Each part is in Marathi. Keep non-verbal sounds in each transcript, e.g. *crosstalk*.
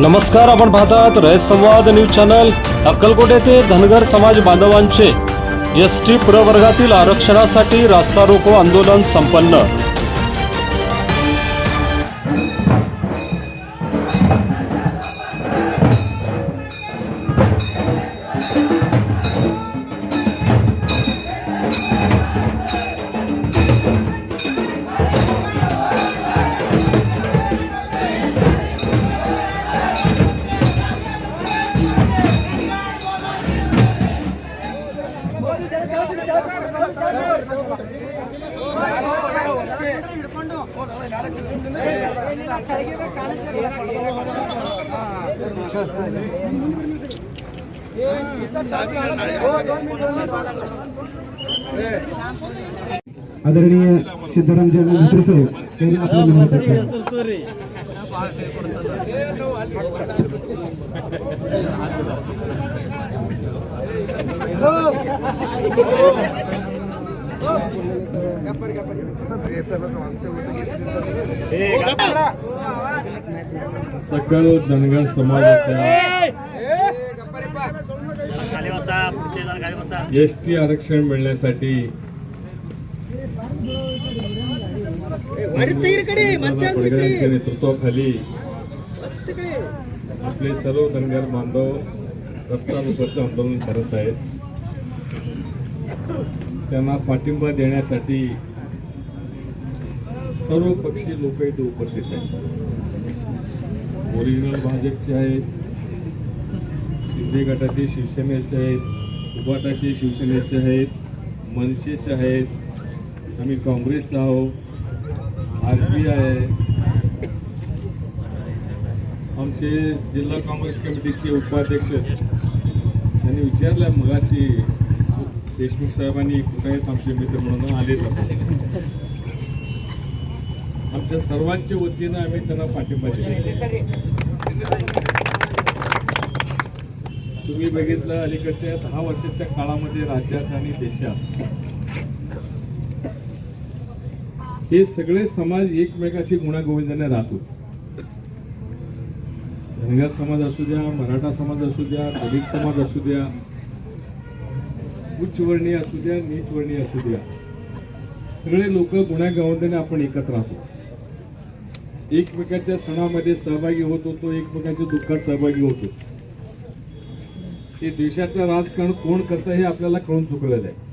नमस्कार आपण पाहतात रयत संवाद न्यूज चॅनल. अक्कलकोट येथे धनगर समाज बांधवांचे एस टी प्रवर्गातील आरक्षणासाठी रास्ता रोको आंदोलन संपन्न. आदरणीय सिद्धरामजी मंत्री साहेब यांनी आपलं म्हणणं व्यक्त सकल धनगर समाजाच्या खाली बसा पुढचे जण खाली बसा एस टी आरक्षण मिळण्यासाठी फडणवीसच्या नेतृत्वाखाली आपले सर्व धनगर बांधव रस्ता रोकोचं आंदोलन करत आहेत. त्यांना पाठिंबा देण्यासाठी सर्व पक्षी लोक इथे उपस्थित आहेत. ओरिजिनल भाजपचे आहेत शिंदे गटाचे शिवसेनेचे आहेत उबाटाचे शिवसेनेचे आहेत मनसेचे आहेत. आम्ही काँग्रेसचा आहोत. आर पी आय आहे. आमचे जिल्हा काँग्रेस कमिटीचे उपाध्यक्ष त्यांनी विचारलं मगाशी देशमुख साहेबांनी कुठे आहेत आमचे मित्र म्हणून आले आमच्या सर्वांच्या वतीनं आम्ही त्यांना पाठिंबा दिला. तुम्ही बघितलं अलीकडच्या दहा वर्षाच्या काळामध्ये राज्यात आणि देशात हे सगळे समाज एकमेकाशी गुणागोविंदाने राहतो. धनगर समाज असू द्या मराठा समाज असू द्या दलित समाज असू द्या उच्चवर्णीय असू द्या नीचवर्णीय असू द्या सगळे लोक गुण्यागोविंदाने आपण एकत्र राहतो. एकमेकाच्या सणामध्ये सहभागी होत होतो एकमेकांच्या दुःखात सहभागी होतो. हे देशाचं राजकारण कोण करतं हे आपल्याला कळून चुकलेलं आहे.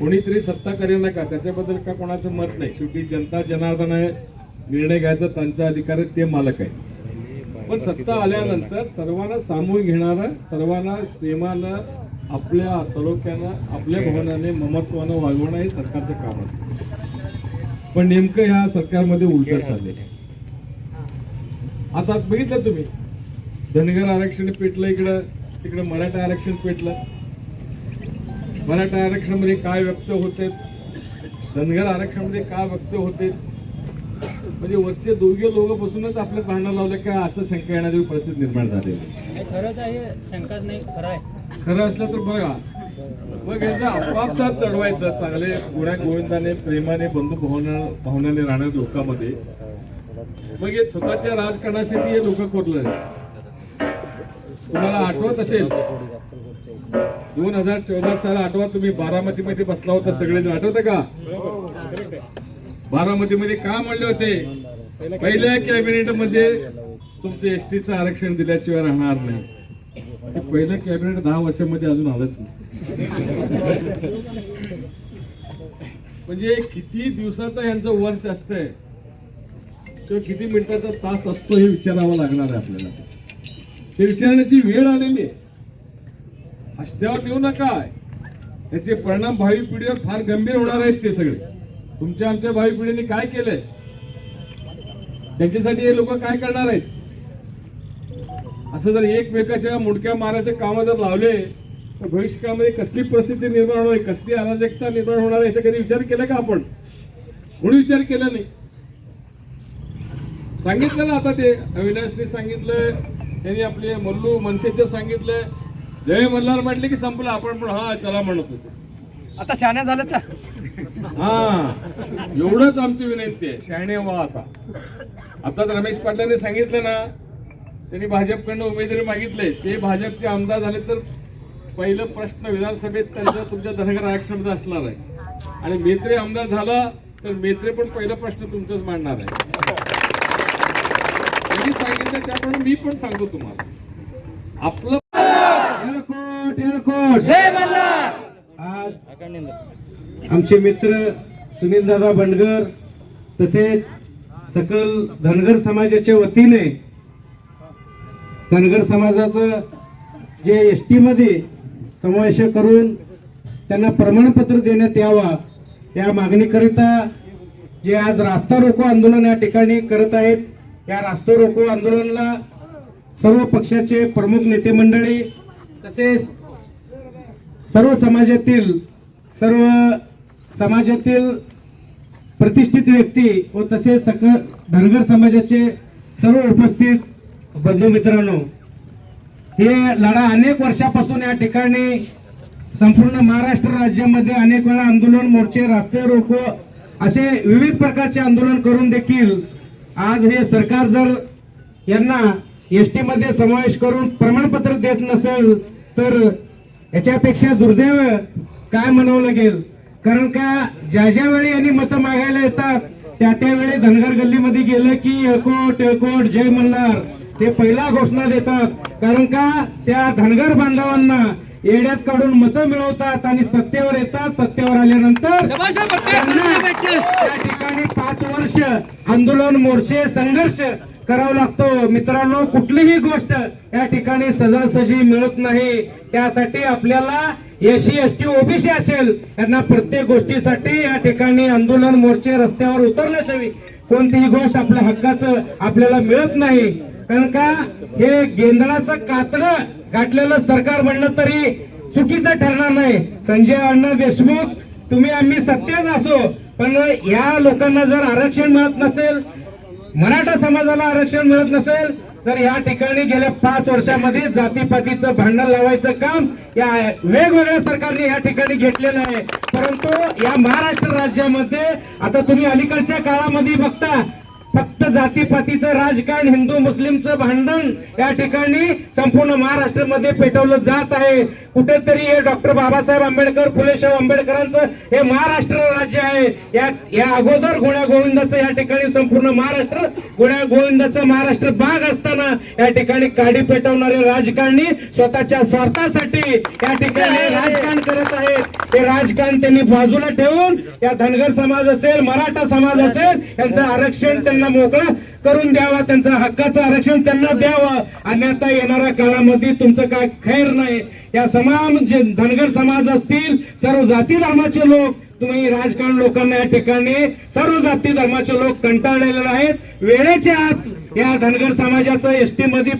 कोणीतरी सत्ता करेल नका त्याच्याबद्दल का कोणाचं मत नाही? शेवटी जनता जनार्दन आहे निर्णय घ्यायचा त्यांचा अधिकार आहे ते मालक आहे. पण सत्ता आल्यानंतर सर्वांना सामावून घेणारं सर्वांना प्रेमानं आपल्या सलोख्यानं आपल्या भावनाने ममत्वानं वागवणं हे सरकारचं काम असतं. पण नेमकं ह्या सरकारमध्ये उलट चालले आता बघितलं तुम्ही धनगर आरक्षण पेटलं इकडं तिकडं मराठा आरक्षण पेटलं. मराठा आरक्षणामध्ये काय व्यक्त होते? धनगर आरक्षणामध्ये काय व्यक्त होते? म्हणजे वरचे दोघे लोक बसूनच आपल्या भांडण लावलं का असं शंका येणारी परिस्थिती निर्माण झालेली आहे. खरंच आहे शंकाच नाही खरं आहे. खरं असलं तर बघा. मग यांचं आपापसात चढवायचं चांगले. गुण्या गोविंदाने प्रेमाने बंधू भावना भावनाने राहण्या लोकांमध्ये. मग हे स्वतःच्या राजकारणासाठी हे लोक कोरलं तुम्हाला आठवत असेल दोन हजार चौदा साल आठवा तुम्ही बारामतीमध्ये बसला होता सगळे आठवतं का? बारामतीमध्ये का म्हणले होते? पहिल्या कॅबिनेटमध्ये तुमचं एसटीचं आरक्षण दिल्याशिवाय राहणार नाही. ते पहिलं कॅबिनेट दहा वर्षामध्ये अजून आलंच नाही. म्हणजे किती दिवसाचा यांचं वर्ष असतंय? किंवा किती मिनिटाचा तास असतो हे विचारावं लागणार आहे आपल्याला. हे विचारण्याची वेळ आलेली आहे. हस्त्यावर देऊ नका. याचे परिणाम भावी पिढीवर फार गंभीर होणार आहेत ते सगळे. तुमच्या आमच्या भावी पिढीने काय केलंय? त्यांच्यासाठी हे लोक काय करणार आहेत? असं जर एकमेकाच्या मुडक्या मारायचे काम जर लावले तर भविष्यकाळामध्ये कसली परिस्थिती निर्माण होणार कसली अराजकता निर्माण होणार याचा कधी विचार केला का आपण? कोणी विचार केला नाही? सांगितलं ना आता ते. अविनाशने सांगितलं त्यांनी आपले मल्लू मनसेचं सांगितलं. जय मल्हार म्हटले की संपलं. आपण पण हा चला म्हणत होतो. आता शहाण्या झालं तर हा एवढंच आमची विनंती आहे. शहाणे व्हा आता. आताच रमेश पाटलांनी सांगितलं ना त्यांनी भाजपकडनं उमेदवारी मागितले. ते भाजपचे आमदार झाले तर पहिलं प्रश्न विधानसभेत त्यांचा तुमच्या धनगर आरक्षणाचा असणार आहे. आणि मेत्रे आमदार झाला तर मेत्रे पण पहिला प्रश्न तुमचाच मांडणार आहे. त्यांनी सांगितलं त्याप्रमाणे मी पण सांगतो तुम्हाला. आपलं आज आमचे मित्र सुनील दादा बंडगर तसेच सकल धनगर समाजाच्या वतीने धनगर समाजाचं जे एस टी मध्ये समावेश करून त्यांना प्रमाणपत्र देण्यात यावा या मागणीकरिता जे आज रास्ता रोको आंदोलन या ठिकाणी करत आहेत या रास्ता रोको आंदोलनाला सर्व पक्षाचे प्रमुख नेते मंडळी तसेच सर्व समाजातील सर्व समाजातील प्रतिष्ठित व्यक्ती व तसेच सकल धनगर समाजाचे सर्व उपस्थित बंधू मित्रांनो हे लढा अनेक वर्षापासून या ठिकाणी संपूर्ण महाराष्ट्र राज्यामध्ये अनेक वेळा आंदोलन मोर्चे रस्ते रोको असे विविध प्रकारचे आंदोलन करून देखील आज हे सरकार जर यांना एस टीमध्ये समावेश करून प्रमाणपत्र देत नसेल तर याच्यापेक्षा दुर्दैव काय म्हणावं लागेल? कारण का ज्या ज्या वेळी यांनी मतं मागायला येतात त्या त्यावेळी धनगर गल्लीमध्ये गेलं की एळकोट एळकोट जय मल्हार ते पहिला घोषणा देतात. कारण का त्या धनगर बांधवांना येड्यात काढून मतं मिळवतात आणि सत्तेवर येतात. सत्तेवर आल्यानंतर त्यांना या ठिकाणी पाच वर्ष आंदोलन मोर्चे संघर्ष करावा लागतो. मित्रांनो कुठलीही गोष्ट या ठिकाणी सहजासहजी मिळत नाही. त्यासाठी आपल्याला एसी एस टी ओबीसी असेल यांना प्रत्येक गोष्टीसाठी या ठिकाणी आंदोलन मोर्चे रस्त्यावर उतरण्याशिवाय कोणतीही गोष्ट आपल्या हक्काचं आपल्याला मिळत नाही. कारण का? हे गेंदळाचं कातड गाठलेलं सरकार म्हणलं तरी चुकीचं ठरणार नाही. संजय अण्णा देशमुख तुम्ही आम्ही सत्तेत असो पण या लोकांना जर आरक्षण मिळत नसेल मराठा समाजाला आरक्षण मिळत नसेल तर या ठिकाणी गेल्या पाच वर्षामध्ये जातीपातीचं भांडण लावायचं काम या वेगवेगळ्या सरकारने या ठिकाणी घेतलेलं आहे. परंतु या महाराष्ट्र राज्यामध्ये आता तुम्ही अलीकडच्या काळामध्ये बघता फक्त जातीपातीचं राजकारण हिंदू मुस्लिमचं भांडण या ठिकाणी संपूर्ण महाराष्ट्रामध्ये पेटवलं जात आहे. कुठेतरी हे डॉक्टर बाबासाहेब आंबेडकर फुलेशाह आंबेडकरांचं हे महाराष्ट्र राज्य आहे. या या अगोदर गुण्या गोविंदाचं या ठिकाणी संपूर्ण महाराष्ट्र गुण्या गोविंदाचं महाराष्ट्र भाग असताना या ठिकाणी काडी पेटवणारे राजकारणी स्वतःच्या स्वार्थासाठी या ठिकाणी राजकारण करत आहेत. ते राजकारण त्यांनी बाजूला ठेवून या धनगर समाज असेल मराठा समाज असेल यांचं आरक्षण त्यांना मोकळं करून द्यावा त्यांचा हक्काचं आरक्षण त्यांना द्यावं. अन्यथा येणाऱ्या काळामध्ये तुमचं काय खैर नाही. या समान जे धनगर समाज असतील सर्व जाती धर्माचे लोक तुम्ही राजकारण लोकांना या ठिकाणी सर्व जाती धर्माचे लोक कंटाळलेले आहेत वेळेच्या आत या धनगर समाजाचं एसटी मध्ये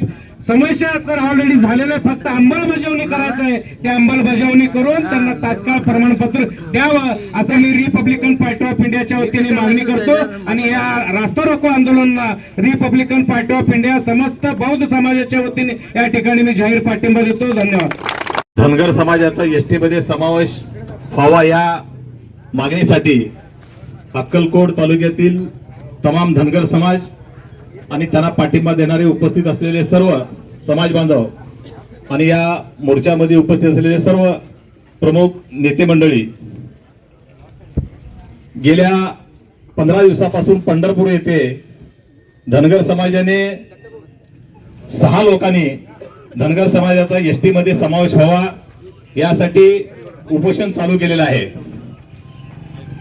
समस्या तर ऑलरेडी झालेलं आहे फक्त अंमलबजावणी करायचं आहे. त्या अंमलबजावणी करून त्यांना तात्काळ प्रमाणपत्र द्यावं. असं मी रिपब्लिकन पार्टी ऑफ इंडियाच्या वतीने मागणी करतो. आणि या रास्ता रोको आंदोलनाला रिपब्लिकन पार्टी ऑफ इंडिया समस्त बौद्ध समाजाच्या वतीने या ठिकाणी मी जाहीर पाठिंबा देतो. धन्यवाद. धनगर समाजाचा एसटी मध्ये समावेश व्हावा या मागणीसाठी अक्कलकोट तालुक्यातील तमाम धनगर समाज आणि त्यांना पाठिंबा देणारे उपस्थित असलेले सर्व समाज बांधव आणि या मोर्चामध्ये उपस्थित असलेले सर्व प्रमुख नेते मंडळी गेल्या पंधरा दिवसापासून पंढरपूर येथे धनगर समाजाने सहा लोकांनी धनगर समाजाचा एसमध्ये समावेश व्हावा यासाठी उपोषण चालू केलेलं आहे.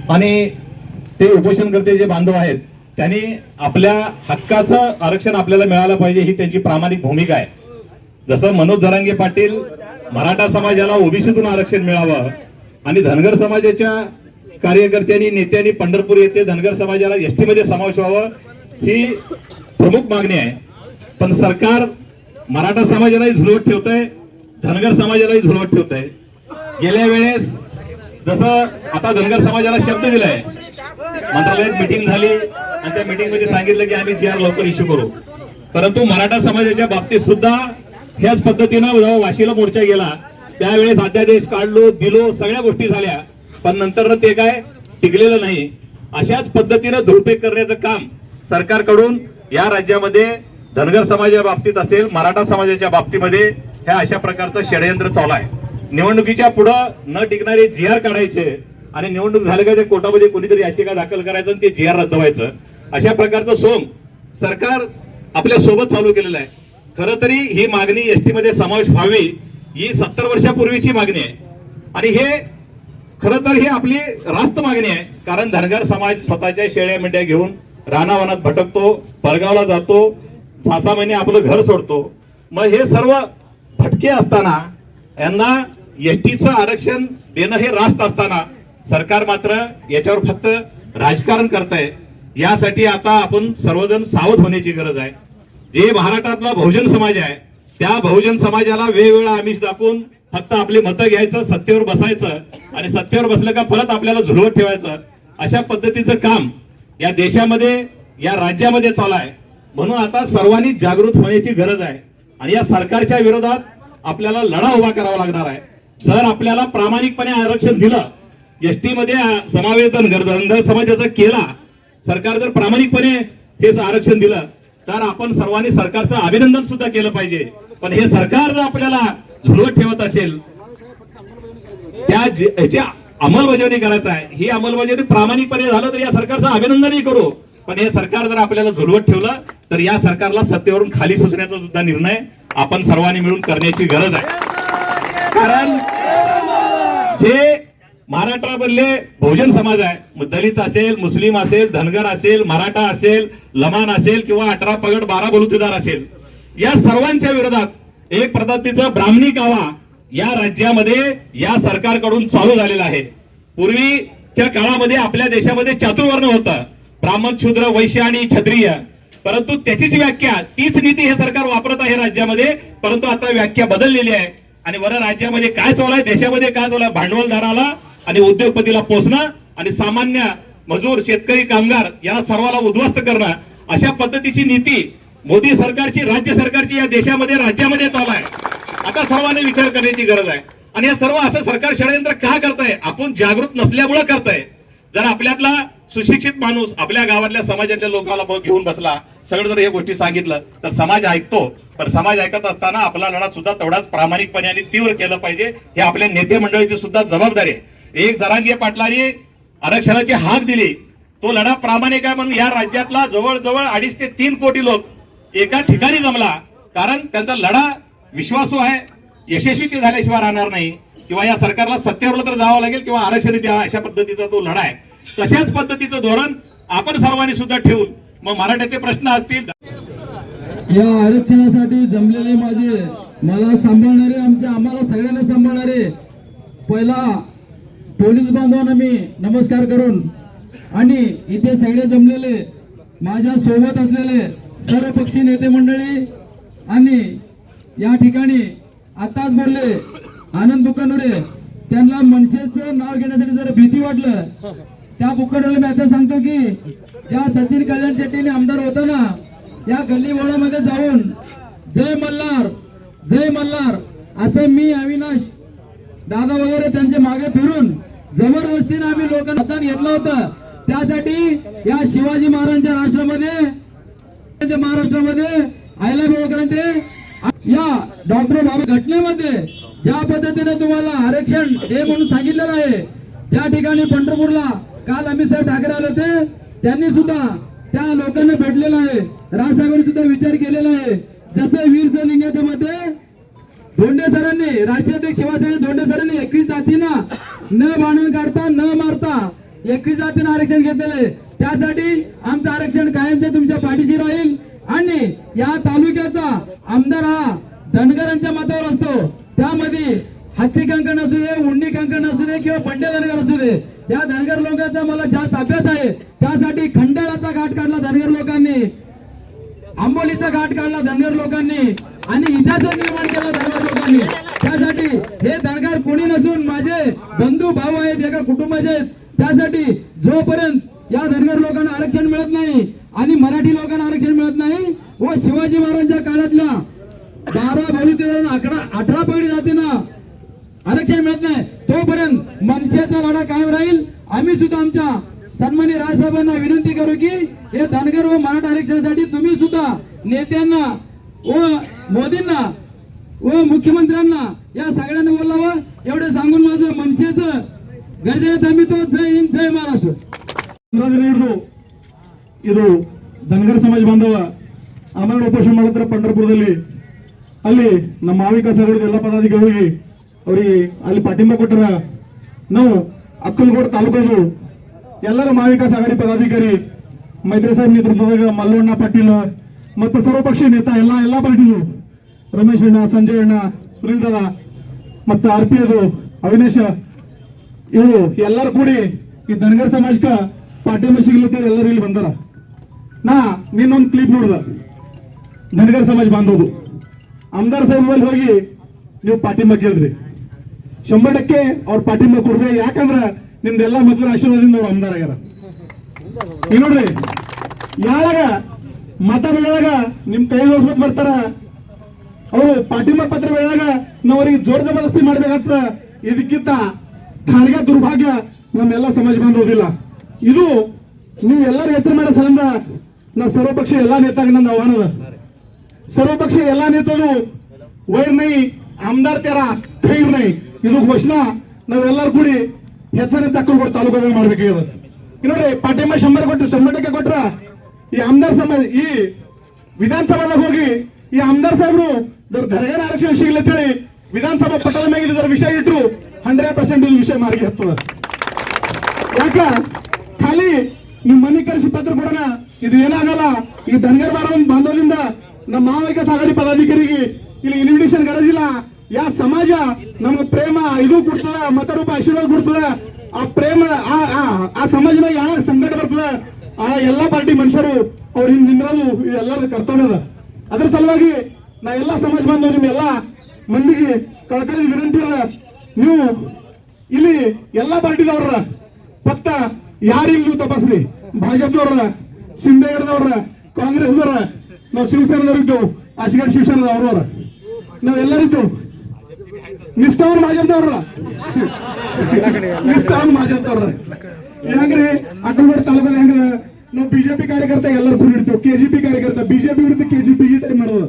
आणि ते उपोषणकर्ते जे बांधव आहेत त्यांनी आपल्या हक्काचं आरक्षण आपल्याला मिळालं पाहिजे ही त्यांची प्रामाणिक भूमिका आहे. जसं मनोज जरांगे पाटील मराठा समाजाला ओबीसीतून आरक्षण मिळावं आणि धनगर समाजाच्या कार्यकर्त्यांनी नेत्यांनी पंढरपूर येथे धनगर समाजाला एसटी मध्ये समावेश व्हावं ही प्रमुख मागणी आहे. पण सरकार मराठा समाजालाही झुलवत ठेवत आहे धनगर समाजालाही झुलवत ठेवत आहे गेल्या वेळेस जसं आता धनगर समाजाला शब्द दिलाय मंत्रालयात मिटिंग झाली आणि त्या मिटिंगमध्ये सांगितलं की आम्ही जी आर लवकर इश्यू करू. परंतु मराठा समाजाच्या बाबतीत सुद्धा ह्याच पद्धतीनं जेव्हा वाशीला मोर्चा गेला त्यावेळेस अध्यादेश काढलो दिलो सगळ्या गोष्टी झाल्या. पण नंतर ते काय टिकलेलं नाही. अशाच पद्धतीनं धुळपेक करण्याचं काम सरकारकडून या राज्यामध्ये धनगर समाजाच्या बाबतीत असेल मराठा समाजाच्या बाबतीमध्ये ह्या अशा प्रकारचं षडयंत्र चालू आहे. निवडणुकीच्या पुढं न टिकणारे जी आर काढायचे आणि निवडणूक झालं का ते कोर्टामध्ये कोणीतरी याचिका दाखल करायचं आणि ते जी आर रद्द व्हायचं. अशा प्रकारचं सोंग सरकार आपल्यासोबत चालू केलेलं आहे. खरं तरी ही मागणी एसटी मध्ये समावेश व्हावी ही सत्तर वर्षापूर्वीची मागणी आहे. आणि हे खरं तर ही आपली रास्त मागणी आहे कारण धनगर समाज स्वतःच्या शेळ्या मेंढ्या घेऊन रानावनात भटकतो परगावला जातो सहा सहा महिने आपलं घर सोडतो. मग हे सर्व भटके असताना यांना एसटीचं आरक्षण देणं हे रास्त असताना सरकार मात्र याच्यावर फक्त राजकारण करतंय. यासाठी आता आपण सर्वजण सावध होण्याची गरज आहे. जे महाराष्ट्रातला बहुजन समाज आहे त्या बहुजन समाजाला वेगवेगळा आमिष दाखवून फक्त आपली मतं घ्यायचं सत्तेवर बसायचं आणि सत्तेवर बसलं का परत आपल्याला झुलवत ठेवायचं अशा पद्धतीचं काम या देशामध्ये या राज्यामध्ये चालू आहे. म्हणून आता सर्वांनी जागृत होण्याची गरज आहे आणि या सरकारच्या विरोधात आपल्याला लढा उभा करावा लागणार आहे. जर आपल्याला प्रामाणिकपणे आरक्षण दिलं एसटी मध्ये आ- समावेदन समाजाचा समाजाचं केला सरकार जर प्रामाणिकपणे हे आरक्षण दिलं तर आपण सर्वांनी सरकारचं अभिनंदन सुद्धा केलं पाहिजे. पण हे सरकार जर आपल्याला झुलवत ठेवत असेल त्या जे- अंमलबजावणी करायचं आहे ही अंमलबजावणी प्रामाणिकपणे झालं तर या सरकारचं अभिनंदनही करू. पण हे सरकार जर आपल्याला झुलवत ठेवलं तर या सरकारला सत्तेवरून खाली सुचण्याचा सुद्धा निर्णय आपण सर्वांनी मिळून करण्याची गरज आहे. कारण जे महाराष्ट्रामधले बहुजन समाज आहे. मग दलित असेल मुस्लिम असेल धनगर असेल मराठा असेल लमान असेल किंवा अठरा पगड बारा बलुतेदार असेल. या सर्वांच्या विरोधात एक पद्धतीचा ब्राह्मणी कावा या राज्यामध्ये या सरकारकडून चालू झालेला आहे. पूर्वीच्या काळामध्ये आपल्या देशामध्ये चातुर्वर्ण होतं. ब्राह्मण शूद्र वैश्य आणि क्षत्रिय. परंतु त्याचीच व्याख्या तीच नीती हे सरकार वापरत आहे राज्यामध्ये परंतु आता व्याख्या बदललेली आहे. आणि वर राज्यामध्ये काय चालू आहे देशामध्ये काय चालू आहे भांडवलदाराला आणि उद्योगपतीला पोचणं आणि सामान्य मजूर शेतकरी कामगार यांना सर्वाला उद्ध्वस्त करणं अशा पद्धतीची नीती मोदी सरकारची राज्य सरकारची या देशामध्ये राज्यामध्ये चालू आहे. आता सर्वांनी विचार करण्याची गरज आहे. आणि हे सर्व असं सरकार षडयंत्र का करताय? आपण जागृत नसल्यामुळे करताय. जर आपल्यातला सुशिक्षित माणूस आपल्या गावातल्या समाजातल्या लोकांना घेऊन बसला सगळं जर हे गोष्टी सांगितलं तर समाज ऐकतो. पण समाज ऐकत असताना आपला लढा सुद्धा तेवढाच प्रामाणिकपणे आणि तीव्र केलं पाहिजे हे आपल्या नेते मंडळीची सुद्धा जबाबदारी आहे. एक जरांगीय पाटलांनी आरक्षणाची हाक दिली. तो लढा प्रामाणिक आहे म्हणून या राज्यातला जवळजवळ अडीच ते तीन कोटी लोक एका ठिकाणी जमला. कारण त्यांचा लढा विश्वासू आहे. यशस्वी ते झाल्याशिवाय राहणार नाही. किंवा या सरकारला सत्तेवर तर जावं लागेल किंवा आरक्षण द्यावा अशा पद्धतीचा तो लढा आहे. तशाच पद्धतीचं धोरण आपण सर्वांनी सुद्धा ठेवून मग मराठ्याचे प्रश्न असतील. या आरक्षणासाठी जमलेले माझे मला सांभाळणारे आमच्या आम्हाला सगळ्यांना सांभाळणारे पहिला पोलीस बांधवांना मी नमस्कार करून आणि इथे सगळे जमलेले माझ्या सोबत असलेले सर्व पक्षी नेते मंडळी आणि या ठिकाणी आताच बोलले आनंद बुकानुरे त्यांना मनसेचं नाव घेण्यासाठी जर भीती वाटलं. त्या बुकानुरेला मी आता सांगतो की ज्या सचिन कल्याण शेट्टीने आमदार होताना या गल्ली बोळामध्ये जाऊन जय मल्हार जय मल्हार असं मी अविनाश दादा वगैरे त्यांचे मागे फिरून जबरदस्तीने आम्ही लोकांना मतदान घेतलं होतं. त्यासाठी या शिवाजी महाराजांच्या राष्ट्रामध्ये महाराष्ट्रामध्ये आयला होळकरांचे या डॉक्टर बाबा घटनेमध्ये ज्या पद्धतीने तुम्हाला आरक्षण हे म्हणून सांगितलेलं आहे ज्या ठिकाणी पंढरपूरला काल अमित साहेब ठाकरे आले होते त्यांनी सुद्धा त्या लोकांना भेटलेलं आहे. राजसाहेबांनी सुद्धा विचार केलेला आहे. जसं वीर लिंगामध्ये धोंडे सरांनी राज्याध्यक्ष शिवसेना धोंडे सरांनी एकवीस जातींना न भांडण काढता न मारता एकवीस जातीनं आरक्षण घेतलेले त्यासाठी आमचं आरक्षण कायमचे तुमच्या पाठीशी राहील. आणि या तालुक्याचा आमदार हा धनगरांच्या मतावर असतो. त्यामध्ये हत्ती कंकण असू दे उंडी कंकण असू दे किंवा पंडे धनगर असू दे या धनगर लोकांचा मला जास्त अभ्यास आहे. त्यासाठी खंडाळाचा घाट काढला धनगर लोकांनी. आंबोलीचा घाट काढला धनगर लोकांनी. आणि इतिहास निर्माण केला धनगर लोकांनी. त्यासाठी हे धनगर कोणी नसून माझे बंधू भाऊ आहेत एका कुटुंबाचे आहेत. त्यासाठी जोपर्यंत या धनगर लोकांना आरक्षण मिळत नाही आणि मराठी लोकांना आरक्षण मिळत नाही व शिवाजी महाराजांच्या काळातल्या बारा बलुतेदार अकरा अठरा पगडी जातींना आरक्षण मिळत नाही तोपर्यंत मनसेचा लढा कायम राहील. आम्ही सुद्धा आमच्या सन्मान्य राजसाहेबांना विनंती करू की हे धनगर व मराठा आरक्षणासाठी तुम्ही सुद्धा नेत्यांना व मोदींना व मुख्यमंत्र्यांना या सगळ्यांना बोलावं एवढे सांगून माझं मनसेचं गरजेने थांबितो जय हिंद जय महाराष्ट्र ದಿನ ಹಿಡಿದು ಇದು ಧನಗರ ಸಮಾಜ ಬಾಂಧವ ಆಮರಣ ಉಪೋಷಣೆ ಮಾಡಿದ್ರೆ ಪಂಡರಪುರದಲ್ಲಿ ಅಲ್ಲಿ ನಮ್ಮ ಮಾವಿಕ ಸಂಘದ ಎಲ್ಲ ಪದಾಧಿಕಾರಿಗಳಿಗೆ ಅವರಿಗೆ ಅಲ್ಲಿ ಪಾಠಿಂಬ ಕೊಟ್ಟರ ನಾವು ಅಕ್ಕಲಕೋಟೆ ತಾಲೂಕದು ಎಲ್ಲರ ಮಾವಿಕಾಸ್ ಆಘಾಡಿ ಪದಾಧಿಕಾರಿ ಮೈತ್ರಿ ಸಾಹೇಬ್ ನೇತೃತ್ವದಾಗ ಮಲ್ಲಣ್ಣ ಪಾಟೀಲ್ ಮತ್ತು ಸರ್ವಪಕ್ಷೀಯ ನೇತಾ ಎಲ್ಲ ಎಲ್ಲ ಪಾರ್ಟಿಗಳು ರಮೇಶ್ ಅಣ್ಣ, ಸಂಜಯ್ ಅಣ್ಣ, ಸುನೀಲ್ ದಾದ ಮತ್ತು ಆರ್ ಪಿ ಅದು ಅವಿನೇಶ, ಇವರು ಎಲ್ಲರೂ ಕೂಡಿ ಈ ಧನಗರ ಸಮಾಜಕ ಪಾಠ್ಯ ಸಿಗ್ಲತ್ತೀರಿ ಎಲ್ಲರೂ ಇಲ್ಲಿ ಬಂದಾರ. ನಾ ನಿನ್ನೊಂದು ಕ್ಲಿಪ್ ನೋಡ್ದ. ಧನಗರ ಸಮಾಜ ಬಾಂಧವರು ಅಮದಾರ್ ಸಾಹೇಬ್ ಬಳಿ ಹೋಗಿ ನೀವು ಪಾಠಿಂಬ ಕೇಳಿದ್ರಿ ಶಂಬರ್ ಟಕ್ಕೆ ಅವ್ರ ಪಾಠಿಂಬ ಕೊಡ್ಬೇಕು ಯಾಕಂದ್ರ ನಿಮ್ದೆಲ್ಲ ಮಕ್ಕಳ ಆಶೀರ್ವಾದದಿಂದ ಅವ್ರು ಅಮದಾರ್ ಆಗ್ಯಾರ. ಈಗ ನೋಡ್ರಿ, ಯಾವಾಗ ಮತ ಬೆಳಗ ನಿಮ್ ಕೈ ಹೋಗ್ಬಿಟ್ಟು ಬರ್ತಾರ ಅವರು ಪಾಟಿಮ ಪತ್ರ ಬೆಳೆದಾಗ ನಾವು ಅವರಿಗೆ ಜೋರ್ ಜಬರ್ದಸ್ತಿ ಮಾಡ್ಬೇಕಂತ ಇದಕ್ಕಿಂತ ಖಾನ್ಗ ದುರ್ಭಾಗ್ಯ ನಮ್ಮೆಲ್ಲ ಸಮಾಜ ಬಂದಿಲ್ಲ ಇದು ನೀವು ಎಲ್ಲರೂ ಎತ್ತರ ಮಾಡೋ ಸಂಬಂಧ ನಾ ಸರ್ವಪಕ್ಷ ಎಲ್ಲಾ ನೇತಾಗ ನನ್ನ ಆಹ್ವಾನ ಸರ್ವಪಕ್ಷ ಎಲ್ಲಾ ನೇತರು ವೈರ್ ನೈ, ಆಮದಾರ್ ತೆರ ಖೈರ್ ನೈ. ಇದು ಘೋಷಣ ನಾವೆಲ್ಲರೂ ಕೂಡಿ ಹೆಚ್ಚಿನ ಚಕ್ರಗೂಡ ತಾಲೂಕು ಮಾಡ್ಬೇಕಾಗಿದೆ ನೋಡಿ ಪಾಟೇಮ ಶಂಬರ್ ಕೊಟ್ರು ಸಂಬಟಕ್ಕೆ ಕೊಟ್ರ ಈ ಆಮದಾರ್ ಸಮ ಈ ವಿಧಾನಸಭಾದಾಗ ಹೋಗಿ ಈ ಆಮದಾರ್ ಸಾಹೇಬ್ರು ಜರ ಧರಗರ ಆರಕ್ಷಣ ಇಲ್ಲ ಅಂತೇಳಿ ವಿಧಾನಸಭಾ ಪಟ್ಟದ ಮೇಲೆ ಇದರ ವಿಷಯ ಇಟ್ರು ಹಂಡ್ರೆಡ್ ಪರ್ಸೆಂಟ್ ಇದು ವಿಷಯ ಮಾರಿಗೆ ಹತ್ತದ. ಯಾಕ? ಖಾಲಿ ನಿಮ್ ಮನೆ ಕರೆಸಿ ಪತ್ರ ಕೊಡೋಣ, ಇದು ಏನಾಗಲ್ಲ. ಈ ಧನಗರ ಬಾರವನ್ ಬಾಂಧವದಿಂದ ನಮ್ಮ ಮಾವಿಕ ಸಾಗಡಿ ಪದಾಧಿಕಾರಿಗೆ ಇಲ್ಲಿ ಇನ್ವಿಟೇಷನ್ ಕರೆದಿಲ್ಲ. ಯಾ ಸಮಾಜ ನಮ್ಗೆ ಪ್ರೇಮ ಇದು ಕೊಡ್ತದ, ಮತರೂಪ ಆಶೀರ್ವಾದ ಕೊಡ್ತದ, ಆ ಪ್ರೇಮ, ಆ ಸಮಾಜದಾಗ ಯಾವ ಸಂಕಟ ಬರ್ತದ, ಆ ಎಲ್ಲಾ ಪಾರ್ಟಿ ಮನುಷ್ಯರು ಅವ್ರ ಹಿಂದ್ ನಿಂದ್ರದು ಇದು ಎಲ್ಲರ ಕರ್ತವ್ಯ ಅದ. ಅದ್ರ ಸಲುವಾಗಿ ಎಲ್ಲಾ ಸಮಾಜ ಬಾಂಧವರು ನಿಮ್ಮೆಲ್ಲ ಮಂದಿಗೆ ಕಳಕಳಿ ವಿನಂತಿ ನೀವು ಇಲ್ಲಿ ಎಲ್ಲಾ ಪಾರ್ಟಿದವ್ರ ಪತ್ತ ಯಾರಿಲ್ಲ ತಪಾಸ್ರಿ ಭಾಜಪದವ್ರ ಶಿಂದೇಗಡದವ್ರ ಕಾಂಗ್ರೆಸ್ದವ್ರ, ನಾವು ಶಿವಸೇನದವ್ರು ಇದ್ದೇವು ಅಶ್ಗಡ್ ಶಿವಸೇನದ ಅವ್ರವ್ರ ನಾವೆಲ್ಲರಿದ್ದು ನಿಷ್ಠಾವನ್ ಭಾಜಪದವ್ರ ನಿಷ್ಠಾವನ್ ಭಾಜಪದವ್ರ ಹೆಂಗ್ರಿ? ಅಕ್ಕಲಕೋಟೆ ತಾಲೂಕದ ಹೆಂಗ್ರ? ನಾವು ಬಿಜೆಪಿ ಕಾರ್ಯಕರ್ತ ಎಲ್ಲರೂ ಕೂಡಿಡ್ತೇವೆ ಕೆಜಿಪಿ ಕಾರ್ಯಕರ್ತ, ಬಿಜೆಪಿ ವಿರುದ್ಧ ಕೆಜಿಪಿ ಟೈಮ್ ಮಾಡೋದು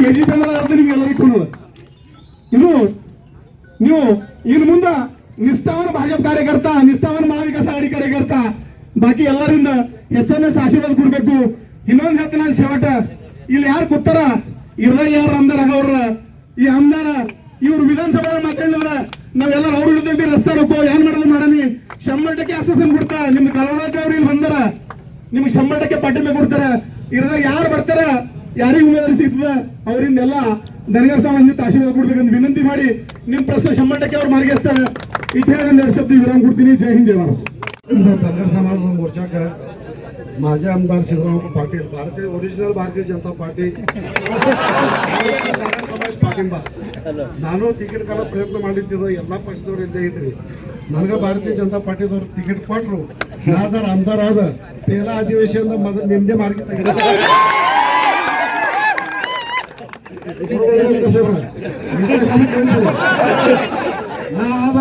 ಕೆಜಿಪಿ ಬೆಲ್ಲದ ಅರ್ಥ ನಿಮ್ಗೆ ಎಲ್ಲರಿಗೂ ಇದು ನೀವು ಇನ್ ಮುಂದ ನಿಷ್ಠಾವನ ಭಾಜಪ ಕಾರ್ಯಕರ್ತ, ನಿಷ್ಠಾವನ ಮಹಾವಿಕಾಸ ಆಡಿ ಕಾರ್ಯಕರ್ತ, ಬಾಕಿ ಎಲ್ಲರಿಂದ ಹೆಚ್ಚನ್ನ ಆಶೀರ್ವಾದ ಕೊಡ್ಬೇಕು. ಇನ್ನೊಂದ್ ಹೇಳ್ತೀನಿ ನಾನು ಶೇವಟ, ಇಲ್ಲಿ ಯಾರು ಕೂತಾರ? ಇರ್ದ ಯಾರು ಅಂದರ ಅವ್ರ, ಈ ಅಮ್ದಾರ ಇವ್ರು ವಿಧಾನಸಭಾ ಮಾತಾಡಿದ್ರ ನಾವೆಲ್ಲರೂ ಅವ್ರ ವಿರುದ್ಧ ರಸ್ತೆ ಹೋಗೋ ಏನ್ ಮಾಡೋದು ಮಾಡನಿ? ಶಂಬರ್ ಟಕ್ಕೆ ಆಶ್ವಾಸನೆ ಕೊಡ್ತಾ, ನಿಮ್ ಕರ್ನಾಟಕ ಅವ್ರು ಇಲ್ಲಿ ಬಂದಾರ. ನಿಮ್ಗೆ ಶಂಬಳ ಟಕ್ಕೆ ಪಟ್ಟಿಮೆ ಕೊಡ್ತಾರ. ಇರ್ದಾಗ ಯಾರು ಬರ್ತಾರ? ಯಾರಿಗ ಉಮೇದಾರಿ ಸಿಗ್ತದ ಅವರಿಂದೆಲ್ಲ ದನಗರ ಸಂಬಂಧಿತ ಆಶೀರ್ವಾದ ಕೊಡ್ಬೇಕಂತ ವಿನಂತಿ ಮಾಡಿ ನಿಮ್ ಪ್ರಶ್ನೆ ಶಂಬರ್ ಟಕ್ಕೆ ಅವ್ರು ಮಾರ್ಗೇಸ್ತಾರ ಇಟ್ಟು ಹೇಳಿ ಎರಡು ಶಬ್ದ ವಿರಾಮ ಕೊಡ್ತೀನಿ ಜೈ ಹಿಂದ್ ಜೈ ಭಾರತ್ धनगर समाज मोर्चाकर माझे आमदार शिवराम पाटील भारतीय ओरिजिनल भारतीय जनता पार्टी ಧನಗರ ಸಮಾಜ ಪಾಟಿಂಬ ನಾನು ಟಿಕೆಟ್ ಕಾಲ ಪ್ರಯತ್ನ ಮಾಡಿದ್ದಿದ್ದು ಎಲ್ಲಾ ಪಕ್ಷದವ್ರು ಇದ್ದೇ ಇದ್ರಿ ನನಗ ಭಾರತೀಯ ಜನತಾ ಪಾರ್ಟಿದವ್ರು ಟಿಕೆಟ್ ಕೊಟ್ರು ನಾ ಜರ ಆಮದಾರ ಆದ ಪೇಲ ಅಧಿವೇಶನದ ಮೊದಲು ನಿಮ್ದೇ ಮಾರ್ಗ ತೆಗೆದ *laughs* ನಾವ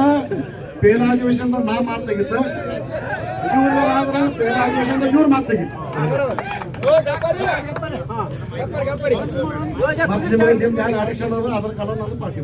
ಪೇಲಾಧಿವೇಶನ ನಾ ಮಾತು ತೆಗಿತ ಇವ್ರಾದ್ರ ಪೇಲಾಧಿವೇಶನ ಇವ್ರ ಮಾತು ತೆಗಿತ ಮತ್ತೆ ನಿಮ್ದು ಆರಕ್ಷಣ ಅದ ಅದ್ರ ಕಲರ್ ನಾನು ಪಾರ್ಟಿ